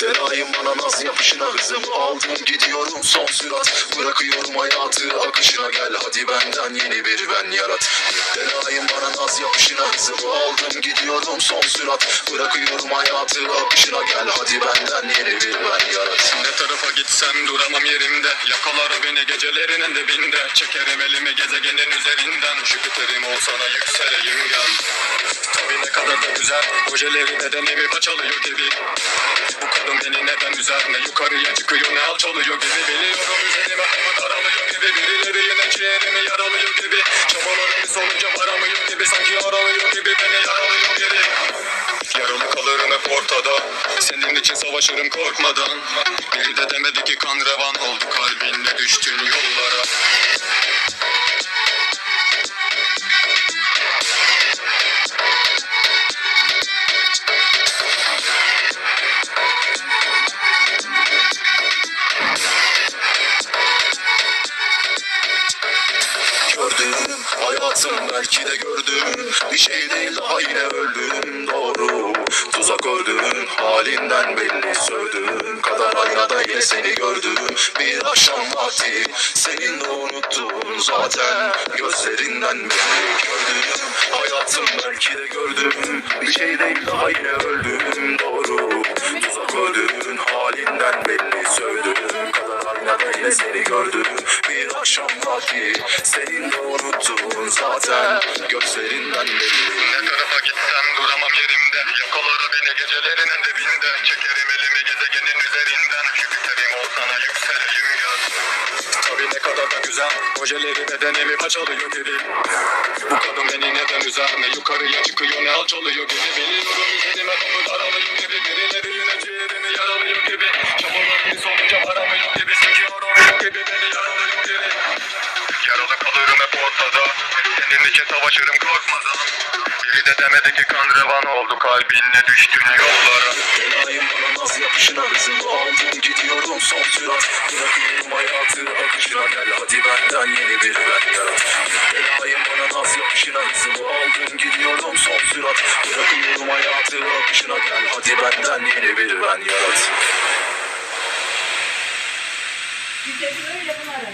Delayım bana naz yapışına hızımı aldım gidiyorum son sürat. Bırakıyorum hayatı akışına. Gel hadi benden yeni bir ben yarat. Delayım bana naz yapışına hızımı aldım gidiyorum son sürat. Bırakıyorum hayatı akışına. Gel hadi benden yeni bir ben yarat gitsem duramam yerimde. Yakalar beni gecelerin en dibinde. Çekerim elimi gezegenin üzerinden. Jüpiter'im olsana yükseleyim gel. Tabii ne kadar da güzel. Ojeleri neden evi açalıyor gibi? Bu kadın beni neden üzer? Ne yukarıya çıkıyor ne alçalıyor gibi? Biliyorum üzerime hava daralıyor gibi. Birileri yine ciğerimi yaralıyor gibi. Çabalarım sonuca ortada. Senin için savaşırım korkmadan. Biri de demedi ki kan revan oldu Kalbinle düştün yollara. Gördüm hayatım belki de gördüm. Bir şey değil daha yine öldüm. Doğru Tuzak ördün halinden belli sövdün. Kadar aynada yine seni gördüm. Bir akşam vakti senin de unuttum zaten. Gözlerinden belli gördüm. Hayatım belki de gördüm. Bir şey değil daha yine öldüm seni gördüm Bir akşam vakti. Senin de unuttun zaten Gözlerinden belli Ne tarafa gitsem duramam yerimde. Yakaları beni gecelerin en dibinde. Çekerim elimi gezegenin üzerinden. Jüpiter'im olsana yükseleyim gel Tabii ne kadar da güzel Ojeleri bedenimi paçalıyor gibi. Bu kadın beni neden üzer? Ne yukarıya çıkıyor ne alçalıyor gibi. Biliyorum üzerime kapı daralıyor gibi. Birileri yine Yaralı kalırım hep ortada. Senin için savaşırım korkmadan. Biri de demedi ki kan revan oldu Kalbinle düştün yollara. Belayım bana naz yapışına hızımı aldım gidiyorum son sürat. Bırakıyorum hayatı akışına gel hadi benden yeni bir ben yarat Belayım bana naz yapışına hızımı aldım gidiyorum son sürat. Bırakıyorum hayatı akışına gel hadi benden yeni bir ben yarat Bir de böyle bunlara.